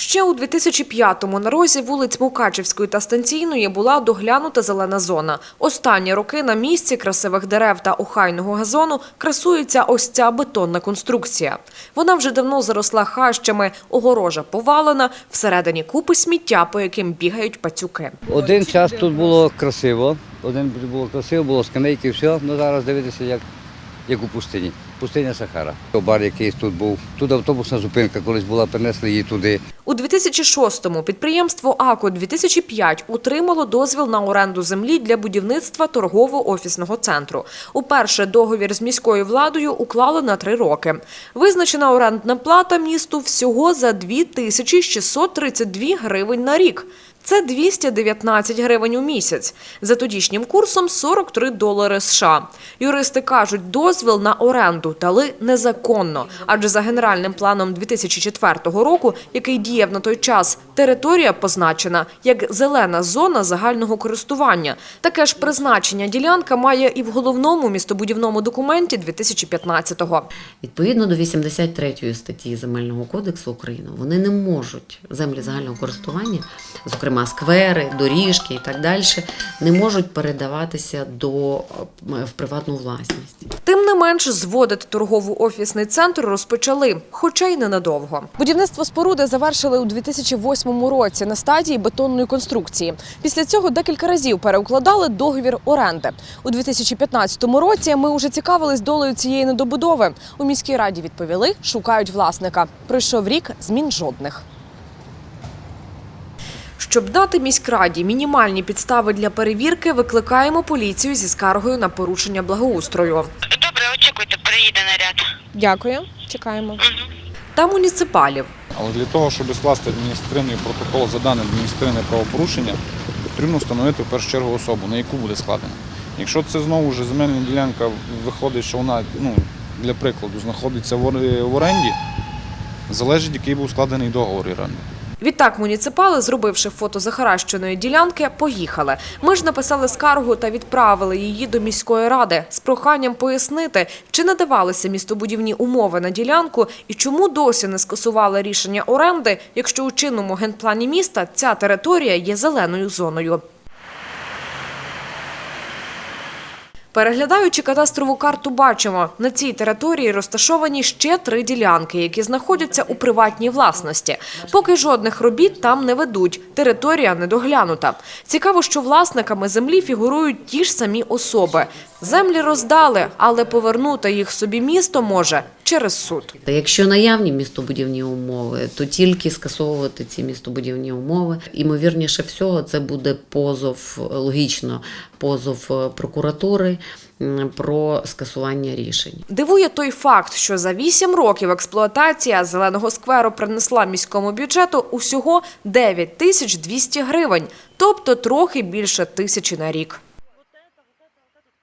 Ще у 2005-му на розі вулиць Мукачівської та Станційної була доглянута зелена зона. Останні роки на місці красивих дерев та охайного газону красується ось ця бетонна конструкція. Вона вже давно заросла хащами, огорожа повалена, всередині купи сміття, по яким бігають пацюки. Один час тут було красиво, один було красиво, було скамейки, все. Ну зараз дивитися, як, як у пустині. Пустиня Сахара. Бар якийсь тут був. Тут автобусна зупинка колись була, принесли її туди. У 2006-му підприємство АКО 2005 утримало дозвіл на оренду землі для будівництва торгово-офісного центру. Уперше договір з міською владою уклали на три роки. Визначена орендна плата місту всього за 2632 гривень на рік. Це 219 гривень у місяць. За тодішнім курсом 43 долари США. Юристи кажуть, дозвіл на оренду дали незаконно, адже за генеральним планом 2004 року, який діяв на той час, територія позначена як зелена зона загального користування. Таке ж призначення ділянка має і в головному містобудівному документі 2015-го. Відповідно до 83 статті Земельного кодексу України, вони не можуть землі загального користування, зокрема сквери, доріжки і так далі, не можуть передаватися до е, в приватну власність. Тим не менш, зводити торгово-офісний центр розпочали, хоча й ненадовго. Будівництво споруди завершили у 2008 році на стадії бетонної конструкції. Після цього декілька разів переукладали договір оренди. У 2015 році ми уже цікавились долею цієї недобудови. У міській раді відповіли, шукають власника. Пройшов рік, змін жодних. Щоб дати міськраді мінімальні підстави для перевірки, викликаємо поліцію зі скаргою на порушення благоустрою. Добре, очікуйте, приїде наряд. Дякую, чекаємо. Угу. Та муніципалів. Але для того, щоб скласти адміністративний протокол за дане адміністративне правопорушення, потрібно встановити в першу чергу особу, на яку буде складено. Якщо це знову ж земельна ділянка виходить, що вона, ну, для прикладу, знаходиться в в оренді, залежить, який був складений договор оренди. Відтак муніципали, зробивши фото захаращеної ділянки, поїхали. Ми ж написали скаргу та відправили її до міської ради з проханням пояснити, чи надавалися містобудівні умови на ділянку і чому досі не скасували рішення оренди, якщо у чинному генплані міста ця територія є зеленою зоною. Переглядаючи кадастрову карту, бачимо, на цій території розташовані ще три ділянки, які знаходяться у приватній власності. Поки жодних робіт там не ведуть, територія недоглянута. Цікаво, що власниками землі фігурують ті ж самі особи. Землі роздали, але повернути їх собі місто може через суд. Якщо наявні містобудівні умови, то тільки скасовувати ці містобудівні умови. Імовірніше всього, це буде позов логічно, позов е, прокуратури про скасування рішень. Дивує той факт, що за 8 років експлуатація зеленого скверу принесла міському бюджету усього 9200 тисяч 200 гривень, тобто трохи більше тисячі на рік.